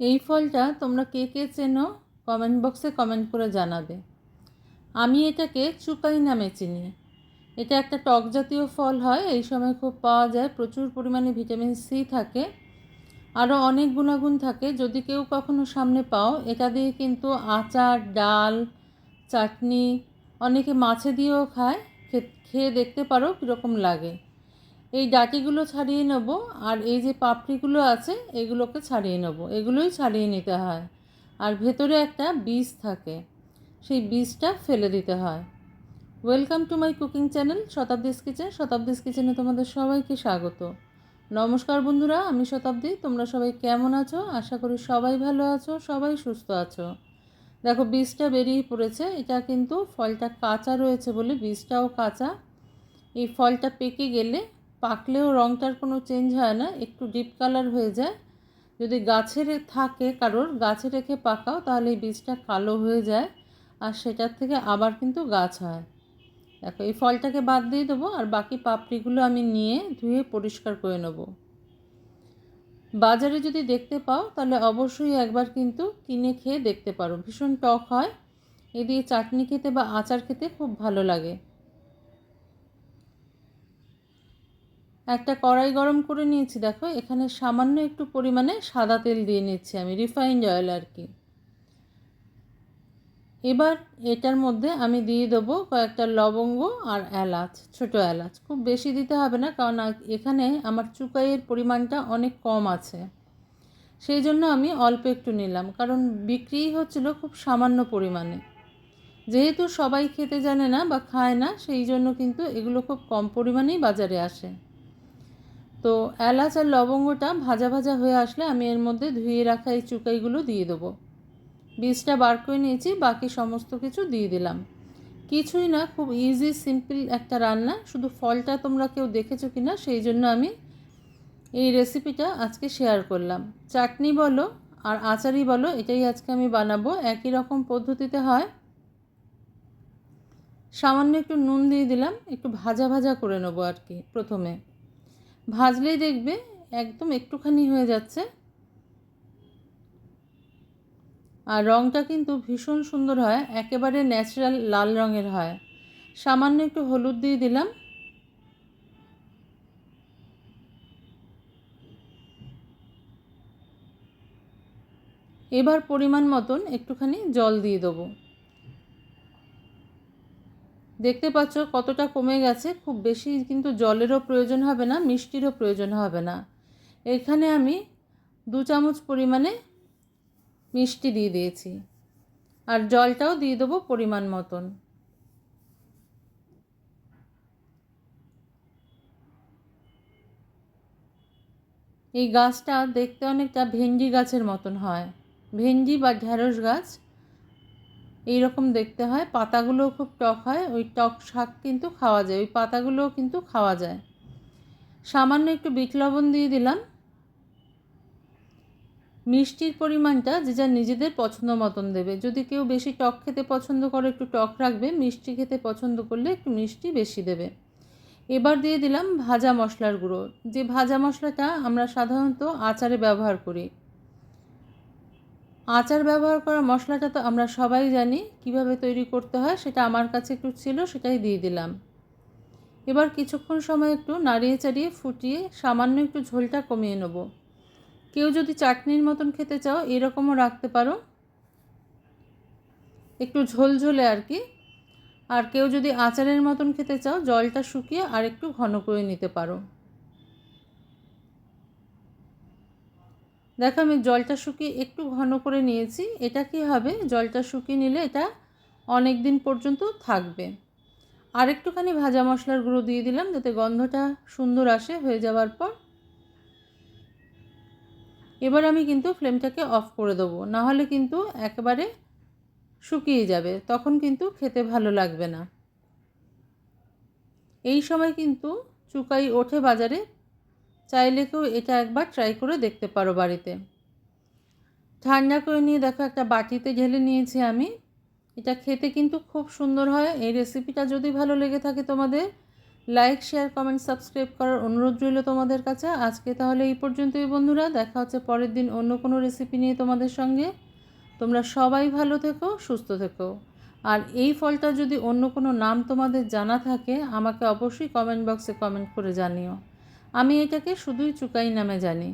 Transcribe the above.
এই ফলটা তোমরা কে কে চেনো কমেন্ট বক্সে কমেন্ট করে জানাবে। আমি এটাকে চুকাই নামে চিনি। এটা একটা টক জাতীয় ফল হয়, এই সময় খুব পাওয়া যায়, প্রচুর পরিমাণে ভিটামিন সি থাকে, আরও অনেক গুণাগুণ থাকে। যদি কেউ কখনো সামনে পাও, এটা দিয়ে কিন্তু আচার, ডাল, চাটনি, অনেকে মাছে দিয়েও খায় খেয়ে দেখতে পারো কীরকম লাগে। এই ডাটিগুলো ছাড়িয়ে নেব আর এই যে পাপড়িগুলো আছে, এগুলোকে ছাড়িয়ে নেব। এগুলোই ছাড়িয়ে নিতে হয়। আর ভেতরে একটা বীজ থাকে, সেই বীজটা ফেলে দিতে হয়। Welcome to my cooking channel Shatabdi's kitchen. Shatabdi's কিচেনে তোমাদের সবাইকে স্বাগত। নমস্কার বন্ধুরা, আমি শতাব্দী। তোমরা সবাই কেমন আছো? আশা করি সবাই ভালো আছো, সবাই সুস্থ আছো। দেখো, বীজটা বেরিয়ে পড়েছে। এটা কিন্তু ফলটা কাঁচা রয়েছে বলে, বীজটাও কাঁচা। এই ফলটা পেকে গেলে পাকলেও রঙটার কোনো চেঞ্জ হয় না, একটু ডিপ কালার হয়ে যায়। যদি গাছের থাকে কারোর, গাছে রেখে পাকাও তাহলে এই বীজটা কালো হয়ে যায় আর সেটার থেকে আবার কিন্তু গাছ হয়। দেখো, এই ফলটাকে বাদ দিয়ে দেবো আর বাকি পাপড়িগুলো আমি নিয়ে ধুয়ে পরিষ্কার করে নেব। বাজারে যদি দেখতে পাও তাহলে অবশ্যই একবার কিন্তু কিনে খেয়ে দেখতে পারো। ভীষণ টক হয়। এ দিয়ে চাটনি খেতে বা আচার খেতে খুব ভালো লাগে। একটা কড়াই গরম করে নিয়েছি, দেখো। এখানে সামান্য একটু পরিমাণে সাদা তেল দিয়ে নিচ্ছি আমি, রিফাইন্ড অয়েল আর কি। এবার এটার মধ্যে আমি দিয়ে দেবো কয়েকটা লবঙ্গ আর এলাচ, ছোট এলাচ। খুব বেশি দিতে হবে না, কারণ এখানে আমার চুকাইয়ের পরিমাণটা অনেক কম আছে। সেই জন্য আমি অল্প একটু নিলাম, কারণ বিক্রি হচ্ছিল খুব সামান্য পরিমাণে। যেহেতু সবাই খেতে জানে না বা খায় না, সেই জন্য কিন্তু এগুলো খুব কম পরিমাণেই বাজারে আসে। তো এলাচ আর লবঙ্গটা ভাজা ভাজা হয়ে আসলে আমি এর মধ্যে ধুয়ে রাখা এই চুকাইগুলো দিয়ে দেবো। বীজটা বার করে নিয়েছি, বাকি সমস্ত কিছু দিয়ে দিলাম। কিছুই না, খুব ইজি সিম্পল একটা রান্না। শুধু ফলটা তোমরা কেউ দেখেছ কি না সেই জন্য আমি এই রেসিপিটা আজকে শেয়ার করলাম। চাটনি বলো আর আচারই বলো, এটাই আজকে আমি বানাবো। একই রকম পদ্ধতিতে হয়। সামান্য একটু নুন দিয়ে দিলাম, একটু ভাজা ভাজা করে নেব আর কি প্রথমে। ভাজলেই দেখবে একদম একটুখানি হয়ে যাচ্ছে। আর রঙটা কিন্তু ভীষণ সুন্দর হয়, একেবারে ন্যাচারাল লাল রঙের হয়। সামান্য একটু হলুদ দিয়ে দিলাম। এবার পরিমাণ মতন একটুখানি জল দিয়ে দেবো। দেখতে পাচ্ছ কতটা কমে গেছে। খুব বেশি কিন্তু জলেরও প্রয়োজন হবে না, মিষ্টিরও প্রয়োজন হবে না। এখানে আমি দু চামচ পরিমাণে মিষ্টি দিয়ে দিয়েছি। আর জলটাও দিয়ে দেবো পরিমাণ মতন। এই গাছটা দেখতে অনেকটা ভেন্ডি গাছের মতন হয়। ভেন্ডি বা ঢ্যাঁড়স গাছ এই রকম দেখতে হয়। পাতাগুলোও খুব টক হয়। ওই টক শাক কিন্তু খাওয়া যায়। ওই পাতাগুলোও কিন্তু খাওয়া যায়। সামান্য একটু বিট লবণ দিয়ে দিলাম। মিষ্টির পরিমাণটা যে যার নিজেদের পছন্দ মতন দেবে। যদি কেউ বেশি টক খেতে পছন্দ করে, একটু টক রাখবে। মিষ্টি খেতে পছন্দ করলে একটু মিষ্টি বেশি দেবে। এবার দিয়ে দিলাম ভাজা মশলার গুঁড়ো। যে ভাজা মশলাটা আমরা সাধারণত আচারে ব্যবহার করি আচার ব্যবহার করা মশলাটা তো আমরা সবাই জানি, কীভাবে তৈরি করতে হয় সেটা আমার কাছে একটু ছিল, সেটাই দিয়ে দিলাম। এবার কিছুক্ষণ সময় একটু নাড়িয়ে চাড়িয়ে ফুটিয়ে সামান্য একটু ঝোলটা কমিয়ে নেব। কেউ যদি চাটনির মতন খেতে চাও, এরকমও রাখতে পারো। একটু ঝোল ঝোলে আর কি। আর কেউ যদি আচারের মতন খেতে চাও, জলটা শুকিয়ে আর একটু ঘন করে নিতে পারো। দেখো আমি জলটা শুকিয়ে একটু ঘন করে নিয়েছি। এটা কি হবে? জলটা শুকিয়ে নিলে এটা অনেক দিন পর্যন্ত থাকবে। আর একটুখানি ভাজা মশলার গুঁড়ো দিয়ে দিলাম যাতে গন্ধটা সুন্দর আসে, হয়ে যাওয়ার পর। এবার আমি কিন্তু ফ্লেমটাকে অফ করে দেবো। নাহলে কিন্তু একেবারে শুকিয়ে যাবে। তখন কিন্তু খেতে ভালো লাগবে না। এই সময় কিন্তু চুকাই ওঠে বাজারে চাইলে কেউ এটা একবার ট্রাই করে দেখতে পারো বাড়িতে। ঠান্ডা করে নিয়ে দেখো, একটা বাটিতে ঢেলে নিয়েছি আমি। এটা খেতে কিন্তু খুব সুন্দর হয়। এই রেসিপিটা যদি ভালো লেগে থাকে তোমাদের লাইক শেয়ার কমেন্ট সাবস্ক্রাইব করার অনুরোধ রইল তোমাদের কাছে। আজকে তাহলে এই পর্যন্তই বন্ধুরা। দেখা হচ্ছে পরের দিন অন্য কোনো রেসিপি নিয়ে তোমাদের সঙ্গে। তোমরা সবাই ভালো থেকো, সুস্থ থেকো। আর এই ফলটা যদি অন্য কোনো নাম তোমাদের জানা থাকে, আমাকে অবশ্যই কমেন্ট বক্সে কমেন্ট করে জানিও। আমি এটাকে শুধুই চুকাই নামে জানি।